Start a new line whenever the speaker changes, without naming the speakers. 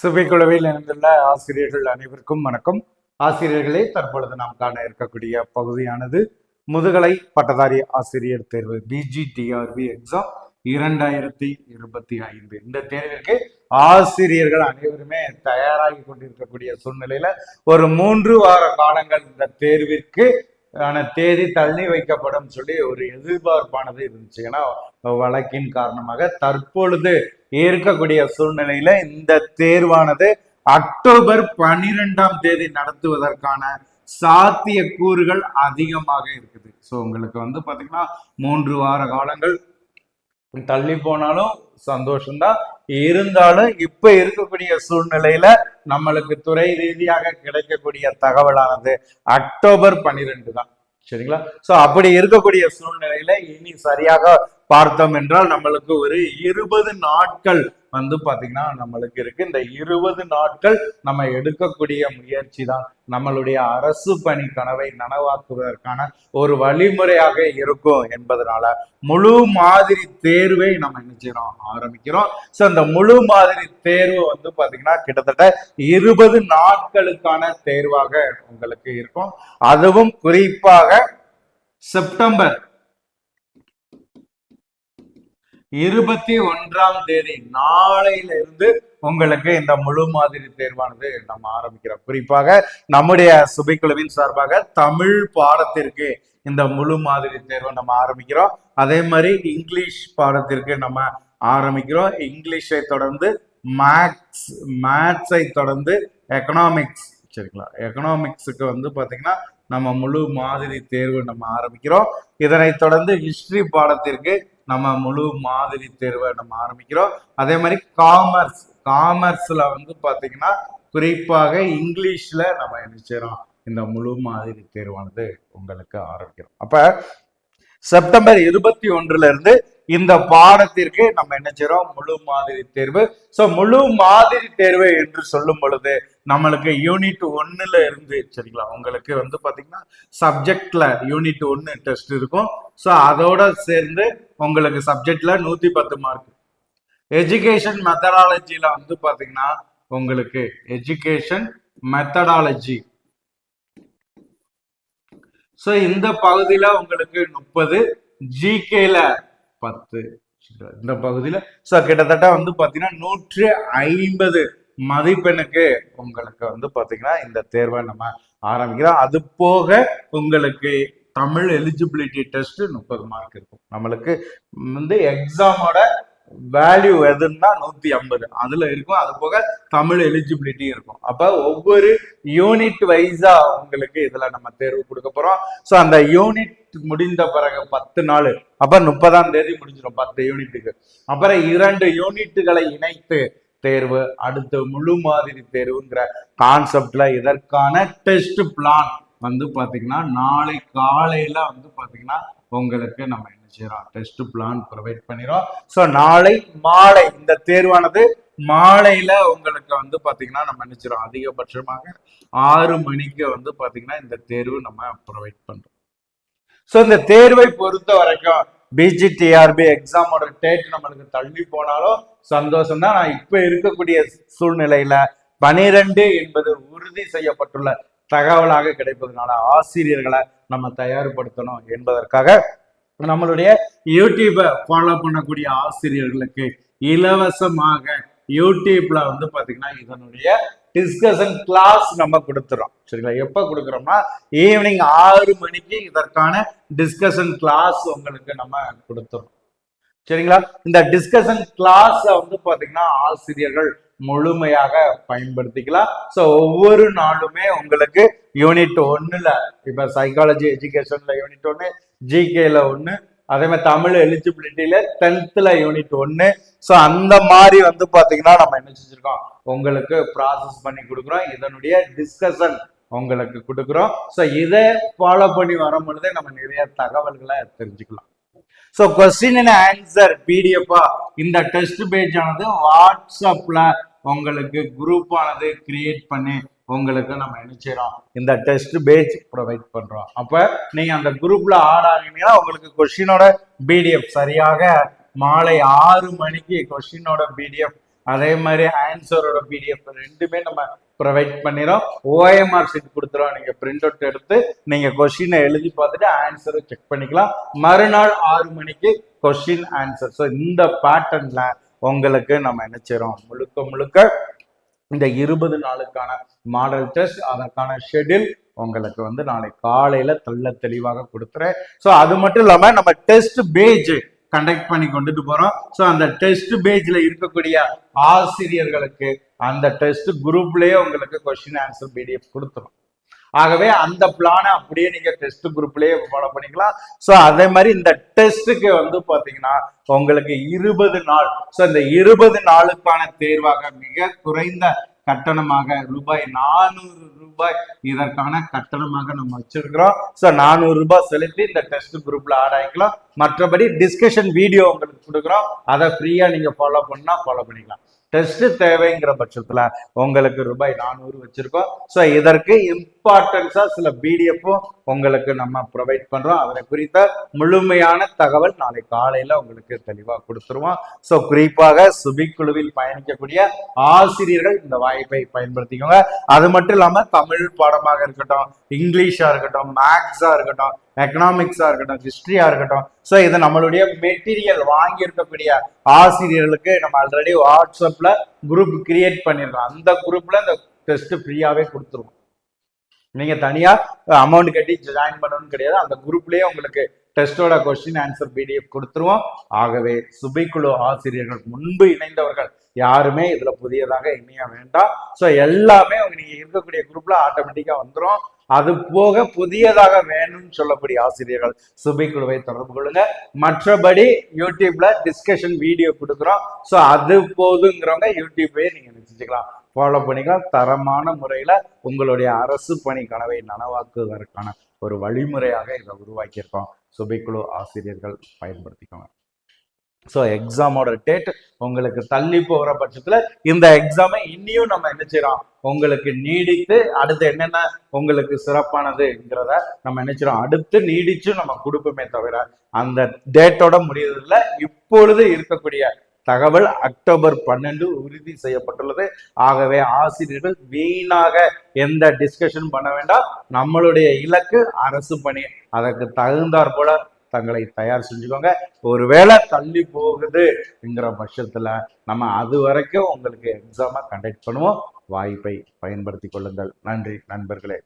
சுவைக்குழுவில் இணைந்துள்ள ஆசிரியர்கள் அனைவருக்கும் வணக்கம். ஆசிரியர்களே தற்பொழுது நாம் காண இருக்கக்கூடிய பகுதியானது முதுகலை பட்டதாரி ஆசிரியர் தேர்வு பிஜிடிஆர்பி எக்ஸாம் இரண்டாயிரத்தி இருபத்தி ஐந்து. இந்த தேர்விற்கு ஆசிரியர்கள் அனைவருமே தயாராகி கொண்டிருக்கக்கூடிய சூழ்நிலையில ஒரு மூன்று வார காலங்கள் இந்த தேர்விற்கு ஆன தேதி தள்ளி வைக்கப்படும் சொல்லி ஒரு எதிர்பார்ப்பானது இருந்துச்சு. ஏன்னா வழக்கின் காரணமாக தற்பொழுது இருக்கக்கூடிய சூழ்நிலையில இந்த தேர்வானது அக்டோபர் பனிரெண்டாம் தேதி நடத்துவதற்கான சாத்திய கூறுகள் அதிகமாக இருக்குது. ஸோ உங்களுக்கு வந்து பாத்தீங்கன்னா மூன்று வார காலங்கள். தள்ளி போனாலும் சந்தோஷம்தான். இருந்தாலும் இப்ப இருக்கக்கூடிய சூழ்நிலையில நம்மளுக்கு துறை ரீதியாக கிடைக்கக்கூடிய தகவலானது அக்டோபர் பனிரெண்டு தான். சரிங்களா? சோ அப்படி இருக்கக்கூடிய சூழ்நிலையில இனி சரியாக பார்த்தோம் என்றால் நம்மளுக்கு ஒரு இருபது நாட்கள் வந்து பாத்தீங்கன்னா நம்மளுக்கு இருக்கு. இந்த இருபது நாட்கள் நம்ம எடுக்கக்கூடிய முயற்சி தான் நம்மளுடைய அரசு பணி கனவை நனவாக்குவதற்கான ஒரு வழிமுறையாக இருக்கும் என்பதனால முழு மாதிரி தேர்வை நம்ம என்ன செய்யறோம்? ஆரம்பிக்கிறோம். ஸோ அந்த முழு மாதிரி தேர்வு வந்து பாத்தீங்கன்னா கிட்டத்தட்ட இருபது நாட்களுக்கான தேர்வாக உங்களுக்கு இருக்கும். அதுவும் குறிப்பாக செப்டம்பர் இருபத்தி ஒன்றாம் தேதி நாளையில இருந்து உங்களுக்கு இந்த முழு மாதிரி தேர்வானது நம்ம ஆரம்பிக்கிறோம். குறிப்பாக நம்முடைய சுபைக்குழுவின் சார்பாக தமிழ் பாடத்திற்கு இந்த முழு மாதிரி தேர்வை நம்ம ஆரம்பிக்கிறோம். அதே மாதிரி இங்கிலீஷ் பாடத்திற்கு நம்ம ஆரம்பிக்கிறோம். இங்கிலீஷை தொடர்ந்து மேக்ஸ் மேத்ஸை தொடர்ந்து எக்கனாமிக்ஸ் சரிங்களா? எக்கனாமிக்ஸுக்கு வந்து பார்த்தீங்கன்னா நம்ம முழு மாதிரி தேர்வு நம்ம ஆரம்பிக்கிறோம். இதனை தொடர்ந்து ஹிஸ்டரி பாடத்திற்கு நம்ம முழு மாதிரி தேர்வை நம்ம ஆரம்பிக்கிறோம். அதே மாதிரி காமர்ஸ் காமர்ஸ்ல வந்து பாத்தீங்கன்னா குறிப்பாக இங்கிலீஷ்ல நம்ம என்ன செய்றோம்? இந்த முழு மாதிரி தேர்வானது உங்களுக்கு ஆரம்பிக்கிறோம். அப்ப செப்டம்பர் இருபத்தி ஒன்றுல இருந்து இந்த பாடத்திற்கு நம்ம என்ன செய்யறோம் முழு மாதிரி தேர்வு. சோ முழு மாதிரி தேர்வு என்று சொல்லும் பொழுது நம்மளுக்கு யூனிட் ஒன்னுல இருந்து சரிங்களா? உங்களுக்கு வந்து பாத்தீங்கன்னா சப்ஜெக்ட்ல யூனிட் ஒன்னு டெஸ்ட் இருக்கும். ஸோ அதோட சேர்ந்து உங்களுக்கு சப்ஜெக்ட்ல நூத்தி பத்து மார்க் எஜுகேஷன் மெத்தடாலஜியில வந்து பாத்தீங்கன்னா உங்களுக்கு எஜுகேஷன் மெத்தடாலஜி ஸோ இந்த பகுதியில உங்களுக்கு முப்பது ஜிகேல பத்து இந்த பகுதியில ஸோ கிட்டத்தட்ட வந்து பாத்தீங்கன்னா நூற்று ஐம்பது மதிப்பெண்ணுக்கு உங்களுக்கு வந்து பார்த்தீங்கன்னா இந்த தேர்வை நம்ம ஆரம்பிக்கிறோம். அது போக உங்களுக்கு தமிழ் எலிஜிபிலிட்டி டெஸ்ட் முப்பது மார்க் இருக்கும். நம்மளுக்கு வந்து எக்ஸாமோட வேல்யூ எதுன்னா நூத்தி ஐம்பது. அதுல இருக்கும். அது போக தமிழ் எலிஜிபிலிட்டி இருக்கும். அப்ப ஒவ்வொரு யூனிட் வைஸா உங்களுக்கு இதுல நம்ம தேர்வு கொடுக்க போறோம். ஸோ அந்த யூனிட் முடிந்த பிறகு பத்து நாள். அப்ப முப்பதாம் தேதி முடிஞ்சிடும் பத்து யூனிட்டுக்கு அப்புறம் இரண்டு யூனிட்டுகளை இணைத்து தேர்வு. அடுத்து முழு மாதிரி தேர்வுங்கிற கான்செப்ட்ல இதற்கான டெஸ்ட் பிளான் வந்து பாத்தீங்கன்னா நாளை காலையில வந்து பாத்தீங்கன்னா உங்களுக்கு நம்ம என்ன செய்யறோம் டெஸ்ட் பிளான் ப்ரொவைட் பண்ணிடும் ஸோ நாளை மாலை இந்த தேர்வானது மாலையில உங்களுக்கு வந்து பாத்தீங்கன்னா நம்ம நினைச்சிடும் அதிகபட்சமாக ஆறு மணிக்கு வந்து பாத்தீங்கன்னா இந்த தேர்வு நம்ம ப்ரொவைட் பண்றோம். ஸோ இந்த தேர்வை பொறுத்த வரைக்கும் பிஜிடிஆர்பி எக்ஸாமோட டேட் நம்மளுக்கு தள்ளி போனாலும் சந்தோஷம் தான் நான் இப்ப இருக்கக்கூடிய சூழ்நிலையில பனிரெண்டு என்பது உறுதி செய்யப்பட்டுள்ள தகவலாக கிடைப்பதனால ஆசிரியர்களை நம்ம தயார்படுத்தணும் என்பதற்காக நம்மளுடைய யூடியூப்பை ஃபாலோ பண்ணக்கூடிய ஆசிரியர்களுக்கு இலவசமாக யூடியூப்ல வந்து பாத்தீங்கன்னா இதனுடைய டிஸ்கஷன் கிளாஸ் நம்ம கொடுத்துறோம். சரிங்களா? எப்ப கொடுக்குறோம்னா ஈவினிங் ஆறு மணிக்கு இதற்கான டிஸ்கஷன் கிளாஸ் உங்களுக்கு நம்ம கொடுத்துறோம். சரிங்களா? இந்த டிஸ்கஷன் கிளாஸ் வந்து பாத்தீங்கன்னா ஆசிரியர்கள் முழுமையாக பயன்படுத்திக்கலாம். ஸோ ஒவ்வொரு நாளுமே உங்களுக்கு யூனிட் ஒன்னுல இப்ப சைக்காலஜி எஜுகேஷன்ல யூனிட் ஒன்னு ஜிகேல ஒன்னு அதே மாதிரி தமிழ் எலிஜிபிலிட்டியில டென்த்ல யூனிட் ஒன்னு ஸோ அந்த மாதிரி வந்து பாத்தீங்கன்னா நம்ம என்ன செஞ்சிருக்கோம்? உங்களுக்கு ப்ராசஸ் பண்ணி கொடுக்குறோம். இதனுடைய டிஸ்கஷன் உங்களுக்கு கொடுக்குறோம். ஸோ இதை ஃபாலோ பண்ணி வரும் பொழுதே நம்ம நிறைய தகவல்களை தெரிஞ்சுக்கலாம். ஸோ கொஸ்டின் அண்ட் ஆன்சர் பிடிஎஃபா இந்த டெஸ்ட் பேஜ் ஆனது வாட்ஸ்அப்ல உங்களுக்கு குரூப் ஆனது கிரியேட் பண்ணி உங்களுக்கு நம்ம என்ன இந்த டெஸ்ட் பேஜ் ப்ரொவைட் பண்றோம். அப்ப நீங்க அந்த குரூப்ல ஆட் ஆனீங்கன்னா உங்களுக்கு கொஸ்டினோட பிடிஎஃப் சரியாக மாலை ஆறு மணிக்கு கொஸ்டினோட பிடிஎஃப் அதே மாதிரி ஆன்சரோட பிடிஎஃப் ரெண்டுமே நம்ம ப்ரொவைட் பண்ணிடும் ஓஎம்ஆர் சீட் கொடுத்துருவோம் நீங்கள் பிரிண்ட் அவுட் எடுத்து நீங்கள் கொஷினை எழுதி பார்த்துட்டு ஆன்சரை செக் பண்ணிக்கலாம். மறுநாள் ஆறு மணிக்கு கொஷின் ஆன்சர் ஸோ இந்த பேட்டர்னில் உங்களுக்கு நம்ம நினைச்சிடும் முழுக்க முழுக்க இந்த இருபது நாளுக்கான மாடல் டெஸ்ட் அதற்கான ஷெட்யூல் உங்களுக்கு வந்து நாளை காலையில தெள்ள தெளிவாக கொடுத்துறேன். ஸோ அது மட்டும் இல்லாம நம்ம டெஸ்ட் பேஜ் கண்டக்ட் பண்ணி கொண்டுட்டு போறோம். ஸோ அந்த டெஸ்ட் பேஜ்ல இருக்கக்கூடிய ஆசிரியர்களுக்கு அந்த டெஸ்ட் குரூப்லயே உங்களுக்கு கொஸ்டின் ஆன்சர் பிடிஎஃப் கொடுத்துரும். ஆகவே அந்த பிளானை அப்படியே நீங்க டெஸ்ட் குரூப்லயே ஃபாலோ பண்ணிக்கலாம். ஸோ அதே மாதிரி இந்த டெஸ்ட்டுக்கு வந்து பாத்தீங்கன்னா உங்களுக்கு இருபது நாள். ஸோ இந்த இருபது நாளுக்கான தேர்வாக மிக குறைந்த கட்டணமாக ரூபாய் நானூறு ரூபாய் இதற்கான கட்டணமாக நம்ம வச்சிருக்கிறோம். ஸோ நானூறு ரூபாய் செலுத்தி இந்த டெஸ்ட் குரூப்ல ஆட் ஆகிக்கலாம் மற்றபடி டிஸ்கஷன் வீடியோ உங்களுக்கு கொடுக்குறோம். அதை ஃப்ரீயா நீங்க ஃபாலோ பண்ணா ஃபாலோ பண்ணிக்கலாம். டெஸ்ட் தேவைங்கிற பட்சத்துல உங்களுக்கு ரூபாய் நானூறு வச்சிருக்கோம். ஸோ இதற்கு இம்பார்ட்டன்ஸா சில பிடிஎஃப்பும் உங்களுக்கு நம்ம ப்ரொவைட் பண்றோம். அதை குறித்த முழுமையான தகவல் நாளை காலையில உங்களுக்கு தெளிவா கொடுத்துருவோம். ஸோ குறிப்பாக சுபிக் குழுவில் பயணிக்கக்கூடிய ஆசிரியர்கள் இந்த வாய்ப்பை பயன்படுத்திக்கோங்க. அது மட்டும் இல்லாம தமிழ் பாடமாக இருக்கட்டும் இங்கிலீஷா இருக்கட்டும் மேக்ஸா இருக்கட்டும் எக்கனாமிக்ஸா இருக்கட்டும் ஹிஸ்டரியா இருக்கட்டும். ஸோ இது நம்மளுடைய மெட்டீரியல் வாங்கி இருக்கக்கூடிய ஆசிரியர்களுக்கு நம்ம ஆல்ரெடி வாட்ஸ்அப்ல குரூப் கிரியேட் பண்ணிருக்கோம் அந்த குரூப்ல இந்த டெஸ்ட் ஃப்ரீயாவே கொடுத்துருவோம். நீங்க தனியா அமௌண்ட் கட்டி ஜாயின் பண்ணணும்னு கிடையாது. அந்த குரூப்லயே உங்களுக்கு டெஸ்டோட கொஸ்டின் ஆன்சர் பிடிஎஃப் கொடுத்துருவோம். ஆகவே சுபைக்குழு ஆசிரியர்கள் முன்பு இணைந்தவர்கள் யாருமே இதுல புதியதாக இணைய வேண்டாம். ஸோ எல்லாமே அவங்க நீங்க இருக்கக்கூடிய குரூப்ல ஆட்டோமேட்டிக்கா வந்துரும். அது போக புதியதாக வேணும்னு சொல்லக்கூடிய ஆசிரியர்கள் சுபைக்குழுவை தொடர்பு கொள்ளுங்க. மற்றபடி யூடியூப்ல டிஸ்கஷன் வீடியோ கொடுக்குறோம். ஸோ அது போதுங்கிறவங்க யூடியூப்பே நீங்க நினைச்சுக்கலாம் ஃபாலோ பண்ணிக்கலாம். தரமான முறையில உங்களுடைய அரசு பணி கனவை நனவாக்குவதற்கான ஒரு வழிமுறையாக இதை உருவாக்கியிருக்கோம். சுபைக்குழு ஆசிரியர்கள் பயன்படுத்திக்கோங்க. ஸோ எக்ஸாமோட டேட் உங்களுக்கு தள்ளி போகிற பட்சத்தில் இந்த எக்ஸாமை இன்னியும் நம்ம என்ன செய்கிறோம் உங்களுக்கு நீடித்து அடுத்து என்னென்ன உங்களுக்கு சிறப்பானதுங்கிறத நம்ம என்ன அடுத்து நீடிச்சும் நம்ம கொடுப்போமே தவிர அந்த டேட்டோட முடியறதில்ல. இப்பொழுது இருக்கக்கூடிய தகவல் அக்டோபர் பன்னெண்டு உறுதி செய்யப்பட்டுள்ளது. ஆகவே ஆசிரியர்கள் வீணாக எந்த டிஸ்கஷன் பண்ண வேண்டாம். நம்மளுடைய இலக்கு அரசு பணி. அதற்கு தகுந்தாற் போல தங்களை தயார் செஞ்சுக்கோங்க. ஒருவேளை தள்ளி போகுதுங்கிற பட்சத்துல நம்ம அது வரைக்கும் உங்களுக்கு எக்ஸாமை கண்டக்ட் பண்ணுவோம். வாய்ப்பை பயன்படுத்தி கொள்ளுங்கள். நன்றி நண்பர்களே.